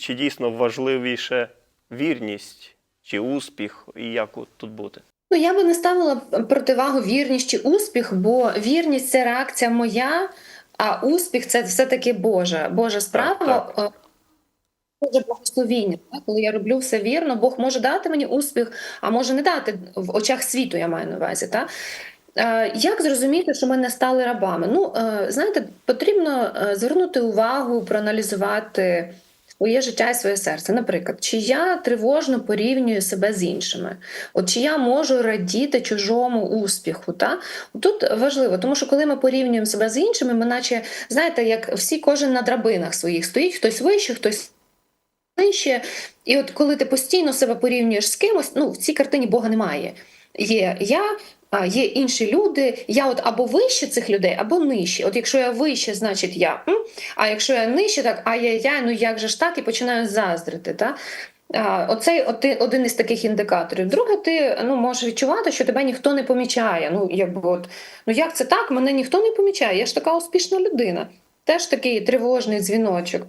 Чи дійсно важливіше вірність чи успіх, і як от тут бути? Ну, я би не ставила противагу вірність чи успіх, бо вірність це реакція моя, а успіх це все-таки Божа. Божа справа. Так, е, Боже благословіння. так? Коли я роблю все вірно, Бог може дати мені успіх, а може не дати в очах світу, я маю на увазі. Так? Е, Як зрозуміти, що ми не стали рабами? Ну, е, знаєте, потрібно звернути увагу, проаналізувати своє життя і своє серце. Наприклад, чи я тривожно порівнюю себе з іншими, от чи я можу радіти чужому успіху? Та? Тут важливо, тому що коли ми порівнюємо себе з іншими, ми наче знаєте, як всі кожен на драбинах своїх стоїть, хтось вище, хтось нижче. І от коли ти постійно себе порівнюєш з кимось, ну в цій картині Бога немає. Є я, є інші люди. Я от або вище цих людей, або нижче. От якщо я вище, значить я. А якщо я нижче, так ай-яй-яй, ну як же ж так, і починаю заздрити. Та? Оцей один із таких індикаторів. Друге, ти ну, можеш відчувати, що тебе ніхто не помічає. Ну, якби от, ну як це так? Мене ніхто не помічає. Я ж така успішна людина. Теж такий тривожний дзвіночок.